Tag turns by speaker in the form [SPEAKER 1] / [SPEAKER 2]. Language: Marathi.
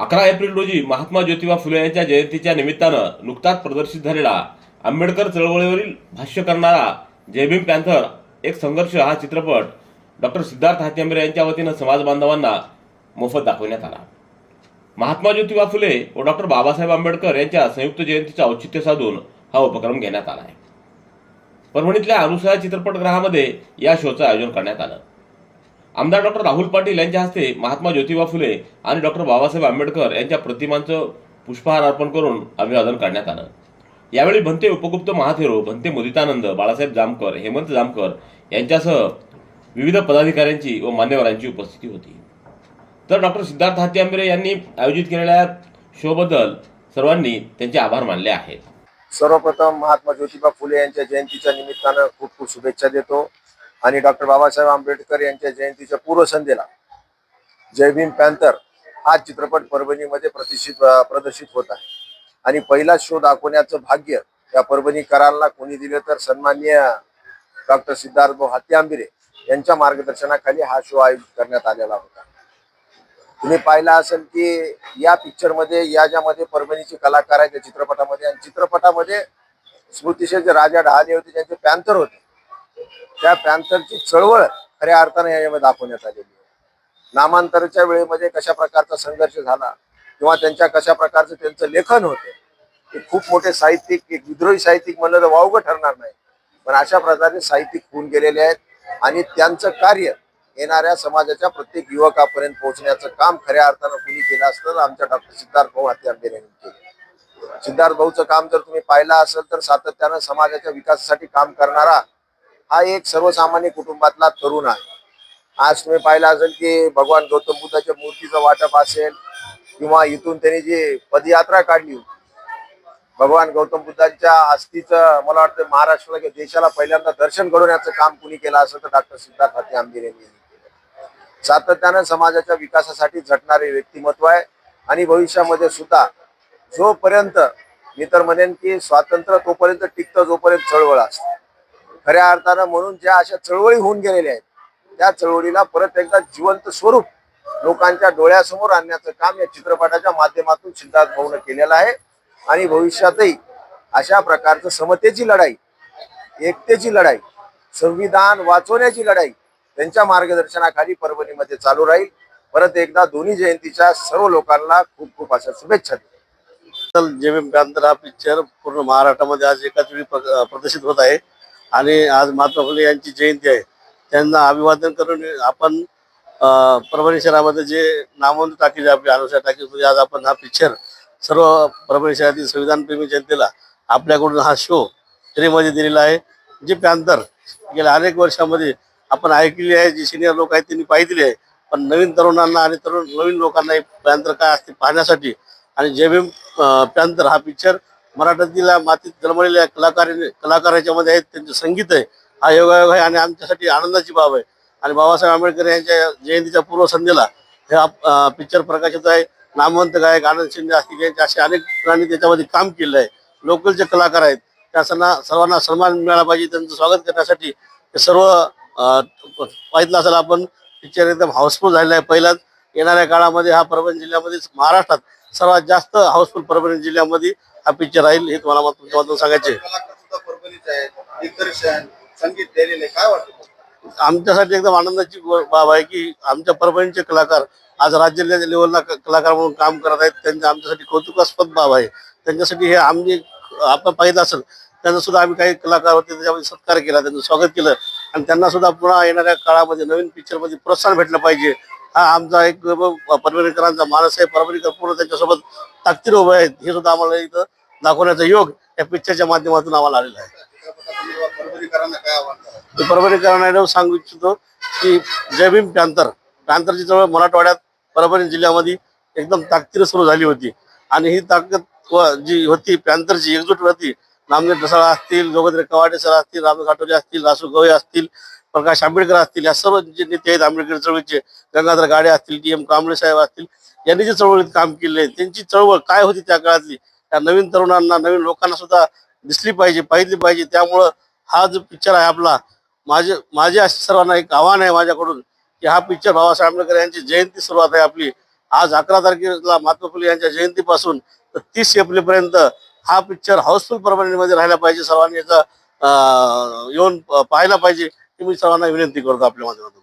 [SPEAKER 1] अकरा एप्रिल रोजी महात्मा ज्योतिबा फुले यांच्या जयंतीच्या निमित्तानं नुकताच प्रदर्शित झालेला आंबेडकर चळवळीवरील भाष्य करणारा जय पॅन्थर एक संघर्ष हा चित्रपट डॉक्टर सिद्धार्थ हात्यंबरे यांच्या वतीनं समाज बांधवांना मोफत दाखवण्यात आला. महात्मा ज्योतिबा फुले व डॉक्टर बाबासाहेब आंबेडकर यांच्या संयुक्त जयंतीचं औचित्य साधून हा उपक्रम घेण्यात आला आहे. परभणीतल्या अनुसया चित्रपटगृहामध्ये या शोचं आयोजन करण्यात आलं. आमदार डॉक्टर राहुल पाटील यांच्या हस्ते महात्मा ज्योतिबा फुले आणि डॉक्टर बाबासाहेब आंबेडकर यांच्या प्रतिमांचं पुष्पहार अर्पण करून अभिवादन करण्यात आलं. यावेळी भंते उपगुप्त महाथेरो भंते मुदितानंद बाळासाहेब जामकर हेमंत जामकर यांच्यासह विविध पदाधिकाऱ्यांची व मान्यवरांची उपस्थिती होती. तर डॉक्टर सिद्धार्थ हाती आंबेरे यांनी आयोजित केलेल्या शोबद्दल सर्वांनी त्यांचे आभार मानले आहेत.
[SPEAKER 2] सर्वप्रथम महात्मा ज्योतिबा फुले यांच्या जयंतीच्या निमित्तानं खूप खूप शुभेच्छा देतो. आणि डॉक्टर बाबासाहेब आंबेडकर यांच्या जयंतीच्या पूर्वसंध्येला जय भीम पॅन्थर हा चित्रपट परभणीमध्ये प्रतिष्ठित प्रदर्शित होत आहे. आणि पहिला शो दाखवण्याचं भाग्य या परभणीकरांना कोणी दिले तर सन्माननीय डॉक्टर सिद्धार्थ भाऊ हात्याआंबिरे यांच्या मार्गदर्शनाखाली हा शो आयोजित करण्यात आलेला होता. तुम्ही पाहिला असेल की या पिक्चरमध्ये या ज्यामध्ये परभणीचे कलाकार आहेत त्या चित्रपटामध्ये आणि चित्रपटामध्ये स्मृतिशे जे राजा डहाले होते त्यांचे पॅन्थर होते. त्या पॅन्थरची चळवळ खऱ्या अर्थाने यामध्ये दाखवण्यात आलेली आहे. नामांतरच्या वेळेमध्ये कशा प्रकारचा संघर्ष झाला किंवा त्यांच्या कशा प्रकारचं त्यांचं लेखन होतं ते खूप मोठे साहित्यिक एक विद्रोही साहित्यिक म्हणलं तर वावगं ठरणार नाही. पण अशा प्रकारे साहित्यिक होऊन गेलेले आहेत आणि त्यांचं कार्य येणाऱ्या समाजाच्या प्रत्येक युवकापर्यंत पोहोचण्याचं काम खऱ्या अर्थानं कुणी केलं असतं तर आमच्या डॉक्टर सिद्धार्थ भाऊ हत्यांबेर केलं. सिद्धार्थ भाऊचं काम जर तुम्ही पाहिलं असेल तर सातत्यानं समाजाच्या विकासासाठी काम करणारा हा एक सर्वसामान्य कुटुंबातला तरुण आहे. आज तुम्ही पाहिलं असेल की भगवान गौतम बुद्धाच्या मूर्तीचं वाटप असेल किंवा इथून त्यांनी जी पदयात्रा काढली होती भगवान गौतम बुद्धांच्या अस्थीचं मला वाटतं महाराष्ट्राला किंवा देशाला पहिल्यांदा दर्शन घडवण्याचं काम कुणी केलं असेल तर डॉक्टर सिद्धार्थ हाती आंबीर यांनी केलं. सातत्यानं समाजाच्या विकासासाठी झटणारे व्यक्तिमत्व आहे आणि भविष्यामध्ये सुद्धा जोपर्यंत मी तर म्हणेन की स्वातंत्र्य तोपर्यंत टिकतं जोपर्यंत चळवळ असते. खऱ्या अर्थानं म्हणून ज्या अशा चळवळी होऊन गेलेल्या आहेत त्या चळवळीला परत एकदा जिवंत स्वरूप लोकांच्या डोळ्यासमोर आणण्याचं काम या चित्रपटाच्या माध्यमातून सिद्धार्थ भाऊनं केलेलं आहे. आणि भविष्यातही अशा प्रकारचं समतेची लढाई एकतेची लढाई संविधान वाचवण्याची लढाई त्यांच्या मार्गदर्शनाखाली परभणीमध्ये चालू राहील. परत एकदा दोन्ही जयंतीच्या सर्व लोकांना खूप खूप अशा शुभेच्छा देतो.
[SPEAKER 3] जे कांतर हा पिक्चर पूर्ण महाराष्ट्रामध्ये आज एकाच वेळी प्र- प्रदर्शित होत आहे. आणि आज महात्मा फुले यांची जयंती आहे. त्यांना अभिवादन करून आपण परभणी शहरामध्ये जे नामवंत टाकीज आपली अनुषा टाकीजमध्ये म्हणजे आज आपण हा पिक्चर सर्व परभणी शहरातील संविधानप्रेमी जनतेला आपल्याकडून हा शो फ्रीमध्ये दिलेला आहे. जे पॅन्थर गेल्या अनेक वर्षामध्ये आपण ऐकली आहे जे सिनियर लोक आहेत त्यांनी पाहिलेली आहे. पण नवीन तरुणांना आणि तरुण नवीन लोकांना हे पॅन्थर काय असते पाहण्यासाठी आणि जय भीम पॅन्थर हा पिक्चर मराठीतील मातीत जन्मलेल्या कलाकार कलाकार याच्यामध्ये आहेत त्यांचं संगीत आहे. हा योगायोग आहे आणि आमच्यासाठी आनंदाची बाब आहे. आणि बाबासाहेब आंबेडकर यांच्या जयंतीच्या पूर्वसंध्येला हे पिक्चर प्रकाशित आहे. नामवंत गायक आनंद शिंदे असतील यांचे असे अनेक जणांनी त्याच्यामध्ये काम केलं आहे. लोकलचे कलाकार आहेत त्या सर्वांना सर्वांना सन्मान मिळाला पाहिजे. त्यांचं स्वागत करण्यासाठी सर्व पाहिजे पाहिलं असेल आपण. पिक्चर एकदम हाऊसफुल झालेला आहे. पहिलाच येणाऱ्या काळामध्ये हा परभणी जिल्ह्यामध्ये महाराष्ट्रात सर्वात जास्त हाऊसफुल परभणी जिल्ह्यामध्ये हा पिक्चर राहील हे तुम्हाला तुमच्या सांगायचे.
[SPEAKER 2] दिग्दर्शन संगीत दिलेले काय वाटतं
[SPEAKER 3] आमच्यासाठी एकदम आनंदाची बाब आहे की आमच्या परभणीचे कलाकार आज राज्य लेवलला कलाकार म्हणून काम करत आहेत. त्यांच्या आमच्यासाठी कौतुकास्पद बाब आहे. त्यांच्यासाठी हे आम्ही आपण पाहिलं असेल त्यांना सुद्धा आम्ही काही कलाकार होते त्याच्यामध्ये सत्कार केला त्यांचं स्वागत केलं. आणि त्यांना सुद्धा पुन्हा येणाऱ्या काळामध्ये नवीन पिक्चरमध्ये प्रोत्साहन भेटलं पाहिजे. हा आमचा एक ब- परभणीकरांचा मानस आहे. परभणीकर पूर्ण त्यांच्यासोबत ताकदीर उभे आहेत. हे सुद्धा आम्हाला इथं दाखवण्याचा योग या पिक्चरच्या माध्यमातून आम्हाला आलेला आहे.
[SPEAKER 2] परभणीकरांना
[SPEAKER 3] सांगू इच्छितो की जय भीम पॅन्थर पॅन्थरची चळवळ मराठवाड्यात परभणी जिल्ह्यामध्ये एकदम ताकदीर सुरू झाली होती. आणि ही ताकद व जी होती पॅन्थरची एकजूट होती. नामदेव ढसाळा असतील जोगेंद्र कवाडे सर असतील राम घाटोले असतील रासू गवळे असतील प्रकाश आंबेडकर असतील या सर्व जे नेते आहेत आंबेडकर चळवळीचे गंगाधर गाडे असतील डी एम कांबळे साहेब असतील यांनी जे चळवळीत काम केले त्यांची चळवळ काय होती त्या काळातली? त्या नवीन तरुणांना नवीन लोकांना सुद्धा दिसली पाहिजे पाहिली पाहिजे. त्यामुळं हा जो पिक्चर आहे आपला माझे माझे सर्वांना एक आव्हान आहे माझ्याकडून की हा पिक्चर बाबासाहेब आंबेडकर यांची जयंती सुरुवात आहे आपली. आज अकरा तारखेला महात्मा फुले यांच्या जयंतीपासून तर तीस एप्रिलपर्यंत हा पिक्चर हाऊसफुल परभणीमध्ये राहायला पाहिजे सर्वांनी याचा अं, येऊन पाहायला पाहिजे. मी सर्वांना विनंती करतो आपल्या माध्यमातून.